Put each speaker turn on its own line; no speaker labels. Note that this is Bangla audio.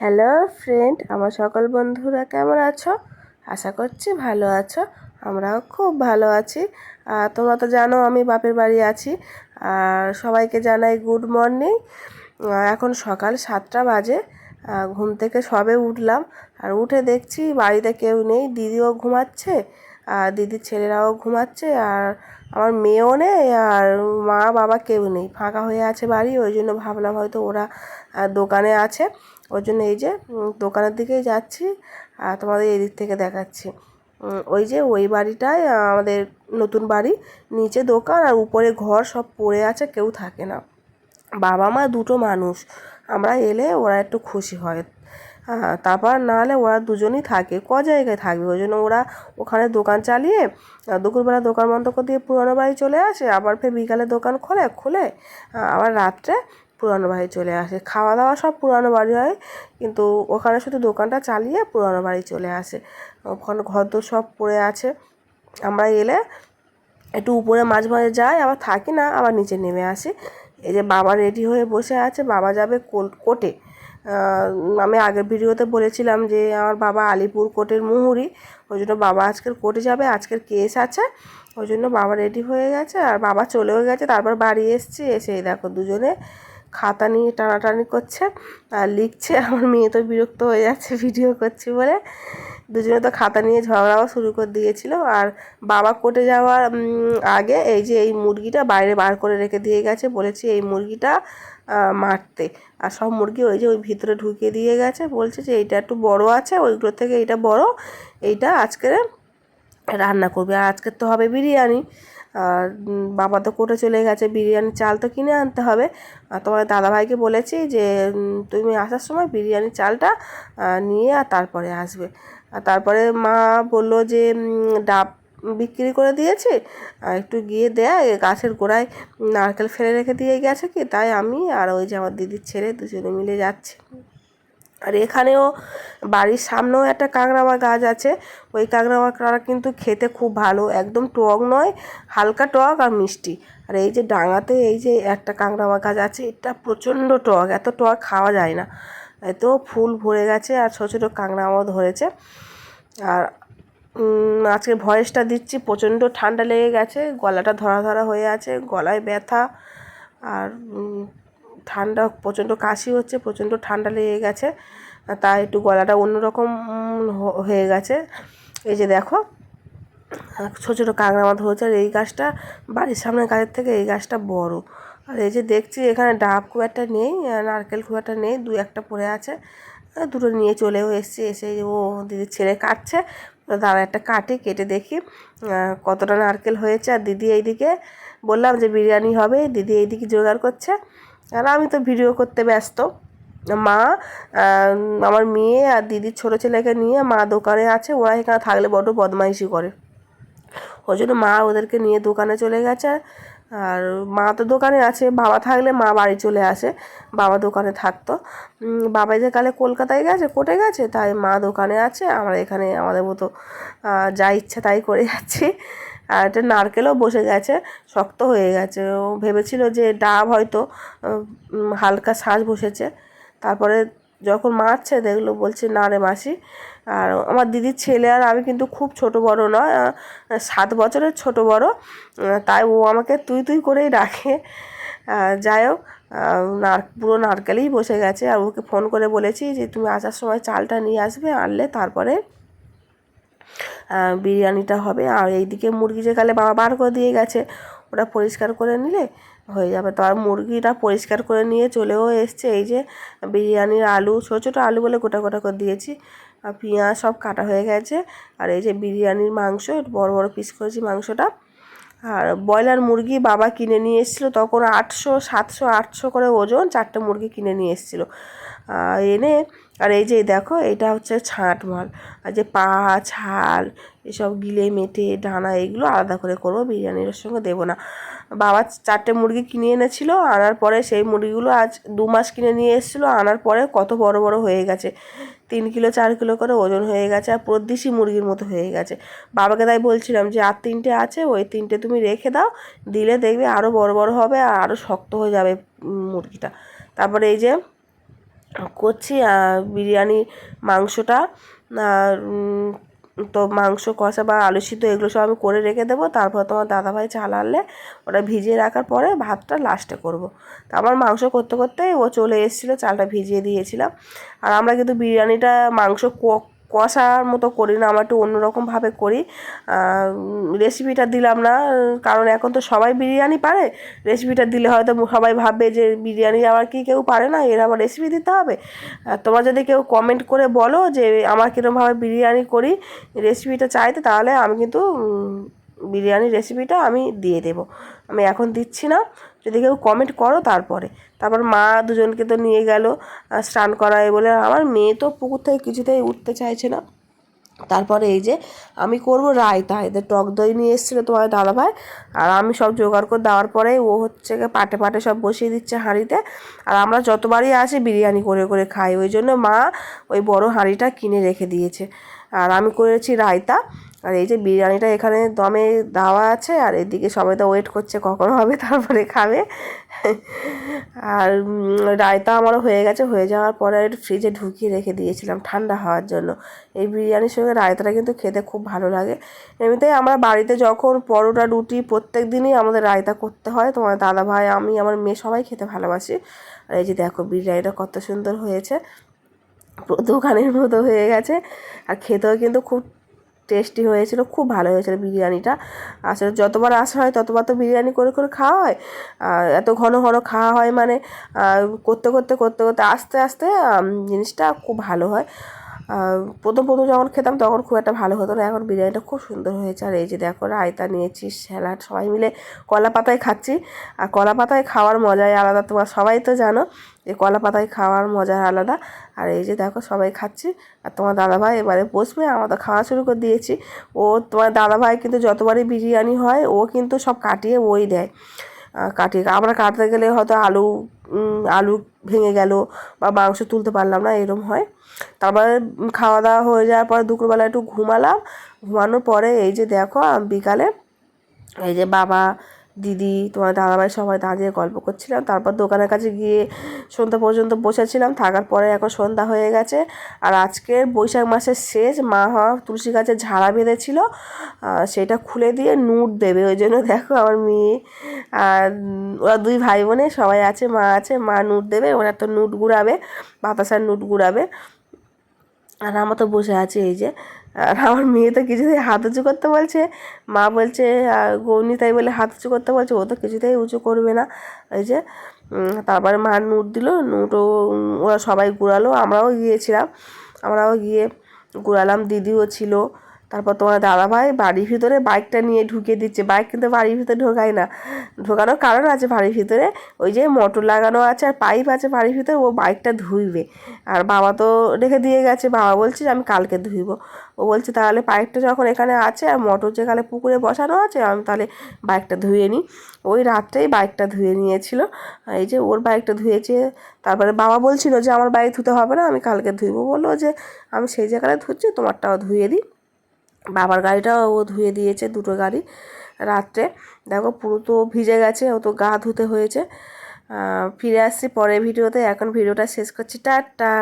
হ্যালো ফ্রেন্ড আমার সকল বন্ধুরা কেমন আছো? আশা করছি ভালো আছো। আমরাও খুব ভালো আছি। তোমরা তো জানো আমি বাপের বাড়ি আছি। আর সবাইকে জানাই গুড মর্নিং এখন সকাল সাতটা বাজে। ঘুম থেকে সবে উঠলাম। আর উঠে দেখছি বাড়িতে কেউ নেই। দিদিও ঘুমাচ্ছে। আর দিদির ছেলেরাও ঘুমাচ্ছে। আর আমার মেয়েও নেই। আর মা বাবা কেউ নেই। ফাঁকা হয়ে আছে বাড়ি। ওই জন্য ভাবলাম হয়তো ওরা দোকানে আছে। ওই জন্য এই যে দোকানের দিকেই যাচ্ছি আর তোমাদের এই দিক থেকে দেখাচ্ছি। ওই যে ওই বাড়িটায় আমাদের নতুন বাড়ি, নিচে দোকান আর উপরে ঘর সব পড়ে আছে, কেউ থাকে না। বাবা মা দুটো মানুষ, আমরা এলে ওরা একটু খুশি হয়। হ্যাঁ তারপর না হলে ওরা দুজনই থাকে, ক জায়গায় থাকবে? ওই জন্য ওরা ওখানে দোকান চালিয়ে দুপুরবেলা দোকান বন্ধ করে দিয়ে পুরনো বাড়ি চলে আসে, আবার ফের বিকালে দোকান খোলে, খুলে আবার রাত্রে পুরানো বাড়ি চলে আসে। খাওয়া দাওয়া সব পুরানো বাড়ি হয়, কিন্তু ওখানে শুধু দোকানটা চালিয়ে পুরানো বাড়ি চলে আসে। ওখানে ঘর তো সব পড়ে আছে। আমরা এলে একটু উপরে মাঝ মাঝে যাই, আবার থাকি না, আবার নিচে নেমে আসি। এই যে বাবা রেডি হয়ে বসে আছে, বাবা যাবে কোর্টে। আমি আগের ভিডিওতে বলেছিলাম যে আমার বাবা আলিপুর কোর্টের মুহুরি, ওই জন্য বাবা আজকের কোর্টে যাবে, আজকের কেস আছে, ওই জন্য বাবা রেডি হয়ে গেছে, আর বাবা চলেও গেছে, তারপর বাড়ি এসছি, এসে দেখো দুজনে খাতা নিয়ে টানাটানি করছে, আর লিখছে, আমার মেয়ে তো বিরক্ত হয়ে যাচ্ছে ভিডিও করছি বলে। দুজনে তো খাতা নিয়ে ঝগড়াও শুরু করে দিয়েছিল, আর বাবা কোর্টে যাওয়ার আগে এই যে এই মুরগিটা বাইরে বার করে রেখে দিয়ে গেছে, বলেছি এই মুরগিটা মারতে। আর সব মুরগি ওই যে ওই ভিতরে ঢুকিয়ে দিয়ে গেছে, বলছে যে এইটা একটু বড় আছে ওইগুলোর থেকে এইটা বড়, এইটা আজকে রান্না করবে। আর আজকের তো হবে বিরিয়ানি। আর বাবা তো কোর্টে চলে গেছে, বিরিয়ানির চাল তো কিনে আনতে হবে। আর তোমার দাদাভাইকে বলেছি যে তুমি আসার সময় বিরিয়ানির চালটা নিয়ে আর তারপরে আসবে। আর তারপরে মা বলল যে ডাব বিক্রি করে দিয়েছে, আর একটু গিয়ে দেয়, গাছের গোড়ায় নারকেল ফেলে রেখে দিয়ে গেছে কি, তাই আমি আর ওই যে আমার দিদির ছেলে দুজনে মিলে যাচ্ছি। আর এখানেও বাড়ির সামনেও একটা কাঁকড়ামা গাছ আছে। ওই কাঁকড়ামাটা কিন্তু খেতে খুব ভালো। একদম টক নয়, হালকা টক আর মিষ্টি। আর এই যে ডাঙাতে এই যে একটা কাঁকড়ামা গাছ আছে, এটা প্রচণ্ড টক, এত টক খাওয়া যায় না। এত ফুল ভরে গেছে আর ছোটো ছোটো কাঁকড়ামাও ধরেছে। আর আজকে ভয়েসটা দিচ্ছি, প্রচণ্ড ঠান্ডা লেগে গেছে, গলাটা ধরা ধরা হয়ে আছে, গলায় ব্যথা। আর ঠান্ডা, প্রচণ্ড কাশি হচ্ছে, প্রচণ্ড ঠান্ডা লেগে গেছে। তাই একটু গলাটা অন্যরকম হয়ে গেছে। এই যে দেখো, ছোটো ছোটো কাঁকড়া মাথা হচ্ছে আর এই গাছটা, বাড়ির সামনের গাছের থেকে এই গাছটা বড়। আর এই যে দেখছি এখানে ডাব খুব একটা নেই নারকেল খুব একটা নেই, দু একটা পড়ে আছে। দুটো নিয়ে চলেও এসছি, এসে ও দিদির ছেলে কাটছে। তো দাঁড়া একটা কাটি, কেটে দেখি কতটা নারকেল হয়েছে। আর দিদি এইদিকে, বললাম যে বিরিয়ানি হবে, দিদি এইদিকে জোগাড় করছে। আর আমি তো ভিডিও করতে ব্যস্ত। মা আমার মেয়ে আর দিদির ছোটো ছেলেকে নিয়ে মা দোকানে আছে, ওরা এখানে থাকলে বড্ড বদমাইশি করে। ওই জন্য মা ওদেরকে নিয়ে দোকানে চলে গেছে। আর মা তো দোকানে আছে, বাবা থাকলে মা বাড়ি চলে আসে, বাবা দোকানে থাকতো। বাবা যে কালে কলকাতায় গেছে কোটে গেছে, তাই মা দোকানে আছে, আমরা এখানে আমাদের মতো যা ইচ্ছা তাই করে যাচ্ছি। আর একটা নারকেলও বসে গেছে, শক্ত হয়ে গেছে। ও ভেবেছিল যে ডাব হয়তো হালকা শ্বাস বসেছে। তারপরে যখন মারছে, দেখল, বলছে, না রে মাসি। আর আমার দিদির ছেলে আর আমি কিন্তু খুব ছোট বড় নয় সাত বছরের ছোট বড়। তাই ও আমাকে তুই তুই করেই ডাকে। যাই হোক নার, পুরো নারকেলেই বসে গেছে। আর ওকে ফোন করে বলেছি যে, তুমি আসার সময় চালটা নিয়ে আসবে, আনলে তারপরে বিরিয়ানিটা হবে। আর এইদিকে মুরগি যে কালে বাবা বার করে দিয়ে গেছে, ওটা পরিষ্কার করে নিলে হয়ে যাবে। তো আর মুরগিটা পরিষ্কার করে নিয়ে চলেও এসছে। এই যে বিরিয়ানির আলু, ছোটো ছোটো আলু বলে গোটা গোটা করে দিয়েছি। আর পেঁয়াজ সব কাটা হয়ে গেছে। আর এই যে বিরিয়ানির মাংস, বড় বড় পিস করেছি মাংসটা। আর ব্রয়লার মুরগি বাবা কিনে নিয়ে এসেছিল তখন আটশো, সাতশো, আটশো করে ওজন চারটে মুরগি কিনে নিয়ে এসেছিল। এনে আর এই যে দেখো, এটা হচ্ছে ছাঁট মাল। আর যে পা, ছাল এসব গিলে, মেটে ডানা এগুলো আলাদা করে করব, বিরিয়ানির সঙ্গে দেবো না। বাবা চারটে মুরগি কিনে এনেছিল, আনার পরে সেই মুরগিগুলো আজ দু মাস কিনে নিয়ে এসেছিল, আনার পরে কত বড় বড় হয়ে গেছে। তিন কিলো, চার কিলো করে ওজন হয়ে গেছে আর প্রদেশি মুরগির মতো হয়ে গেছে। বাবাকে তাই বলছিলাম যে, আর তিনটে আছে, ওই তিনটে তুমি রেখে দাও, দিলে দেখবে আরও বড় বড় হবে আর আরও শক্ত হয়ে যাবে মুরগিটা। তারপরে এই যে করছি বিরিয়ানি, মাংসটা তো মাংস, কষা বা আলু সিদ্ধ এগুলো সব আমি করে রেখে দেবো তারপর তোমার দাদাভাই চাল আনলে ওটা ভিজিয়ে রাখার পরে ভাতটা লাস্টে করব। তা আমার মাংস করতে করতে ও চলে এসেছিল, চালটা ভিজিয়ে দিয়েছিলাম আর আমরা কিন্তু বিরিয়ানিটা মাংস কষার মতো করি না, আমার একটু অন্যরকমভাবে করি। রেসিপিটা দিলাম না, কারণ এখন তো সবাই বিরিয়ানি পারে। রেসিপিটা দিলে হয়তো সবাই ভাববে যে বিরিয়ানি আবার কি কেউ পারে না, এর আবার রেসিপি দিতে হবে। তোমার যদি কেউ কমেন্ট করে বলো যে, আমার কীরকমভাবে বিরিয়ানি করি রেসিপিটা চাইতে, তাহলে আমি কিন্তু বিরিয়ানির রেসিপিটা আমি দিয়ে দেবো। আমি এখন দিচ্ছি না, যদি কেউ কমেন্ট করো তারপরে। তারপর মা দুজনকে তো নিয়ে গেল স্নান করায় বলে, আমার মেয়ে তো পুকুর থেকে কিছুতেই উঠতে চাইছে না। তারপরে এই যে আমি করব রায়তা এদের টক দই নিয়ে এসেছিল তোমার দাদাভাই, আর আমি সব জোগাড় করে দেওয়ার পরে ও হচ্ছে পাটে পাটে সব বসিয়ে দিচ্ছে হাঁড়িতে। আর আমরা যতবারই আসি বিরিয়ানি করে করে খাই, ওই জন্য মা ওই বড় হাঁড়িটা কিনে রেখে দিয়েছে। আর আমি করেছি রায়তা আর এই যে বিরিয়ানিটা এখানে দমে দেওয়া আছে, আর এদিকে সবাই তো ওয়েট করছে কখন হবে, তারপরে খাবে। আর রায়তা আমারও হয়ে গেছে, হয়ে যাওয়ার পরে ফ্রিজে ঢুকিয়ে রেখে দিয়েছিলাম ঠান্ডা হওয়ার জন্য। এই বিরিয়ানির সঙ্গে রায়তাটা কিন্তু খেতে খুব ভালো লাগে। এমনিতেই আমরা বাড়িতে যখন পরোটা, রুটি প্রত্যেক দিনই আমাদের রায়তা করতে হয়, তোমার দাদা ভাই, আমি, আমার মেয়ে সবাই খেতে ভালোবাসি। আর এই যে দেখো বিরিয়ানিটা কত সুন্দর হয়েছে, দোকানের মতো হয়ে গেছে। আর খেতেও কিন্তু খুব টেস্টি হয়েছিল, খুব ভালো হয়েছিল বিরিয়ানিটা। আসলে যতবার আসা হয়, ততবার তো বিরিয়ানি করে করে খাওয়া হয়। এত ঘন ঘন খাওয়া হয় মানে করতে করতে করতে করতে আস্তে আস্তে জিনিসটা খুব ভালো হয়। প্রথম প্রথম যখন খেতাম তখন খুব একটা ভালো হতো না। এখন বিরিয়ানিটা খুব সুন্দর হয়েছে। আর এই যে দেখো, রায়তা নিয়েছি, স্যালাড, সবাই মিলে কলা পাতায় খাচ্ছি। আর কলা পাতায় খাওয়ার মজাই আলাদা, তোমার সবাই তো জানো যে কলা পাতায় খাওয়ার মজা আলাদা। আর এই যে দেখো, সবাই খাচ্ছি। আর তোমার দাদাভাই এবারে বসবে, আমরা তো খাওয়া শুরু করে দিয়েছি। ও তোমার দাদাভাই কিন্তু যতবারই বিরিয়ানি হয়, ও কিন্তু সব কাটিয়ে ওই দেয়। কাটিয়ে আমরা কাটতে গেলে হয়তো আলু আলু ভেঙে গেল বা মাংস তুলতে পারলাম না, এরম হয়। তারপরে খাওয়া দাওয়া হয়ে যাওয়ার পরে দুপুরবেলা একটু ঘুমালাম। ঘুমানোর পরে এই যে দেখো বিকালে এই যে বাবা দিদি, তোমার দাদাভাই সবাই দাঁড়িয়ে গল্প করছিলাম। তারপর দোকানের কাছে গিয়ে সন্ধ্যা পর্যন্ত বসেছিলাম। থাকার পরে এখন সন্ধ্যা হয়ে গেছে। আর আজকের বৈশাখ মাসের শেষ, মা হওয়া তুলসী গাছে ঝাড়া বেঁধেছিল। সেটা খুলে দিয়ে নুট দেবে, ওই জন্য দেখো আমার মেয়ে। আর ওরা দুই ভাই বোনে সবাই আছে, মা আছে, মা নুট দেবে, ওরা তো নুট গুড়াবে, বাতাসার নুট গুড়াবে। আর আমরা তো বসে আছি এই যে। আর আমার মেয়ে তো কিছুতেই হাত উঁচু করতে বলছে, মা বলছে গৌনি তাই বলে হাত উঁচু করতে বলছে, ও তো কিছুতেই উঁচু করবে না। এই যে তারপরে মা নুট দিল নুটও ওরা সবাই ঘুরালো, আমরাও গিয়েছিলাম, আমরাও গিয়ে ঘুরালাম, দিদিও ছিল তারপর তোমার দাদাভাই বাড়ির ভিতরে বাইকটা নিয়ে ঢুকিয়ে দিচ্ছে। বাইক কিন্তু বাড়ির ভিতরে ঢোকায় না। ঢোকানোর কারণ আছে বাড়ির ভিতরে ওই যে মোটর লাগানো আছে আর পাইপ আছে বাড়ির ভিতরে, ও বাইকটা ধুইবে। আর বাবা তো রেখে দিয়ে গেছে। বাবা বলছে আমি কালকে ধুইব। ও বলছে, তাহলে পাইপটা যখন এখানে আছে আর মোটর যেখানে পুকুরে বসানো আছে, আমি তাহলে বাইকটা ধুয়ে নিই। ওই রাত্রেই বাইকটা ধুয়ে নিয়েছিল। এই যে ওর বাইকটা ধুয়েছে। তারপরে বাবা বলছিল যে, আমার বাইক ধুতে হবে না, আমি কালকে ধুইব। বলল যে, আমি সেই জায়গায় ধুচ্ছি, তোমারটাও ধুয়ে দিই। বাবার গাড়িটাও ও ধুয়ে দিয়েছে দুটো গাড়ি রাত্রে। দেখো পুরো তো ভিজে গেছে, ও তো গা ধুতে হয়েছে। ফিরে আসছি পরের ভিডিওতে, এখন ভিডিওটা শেষ করছি। টাটা।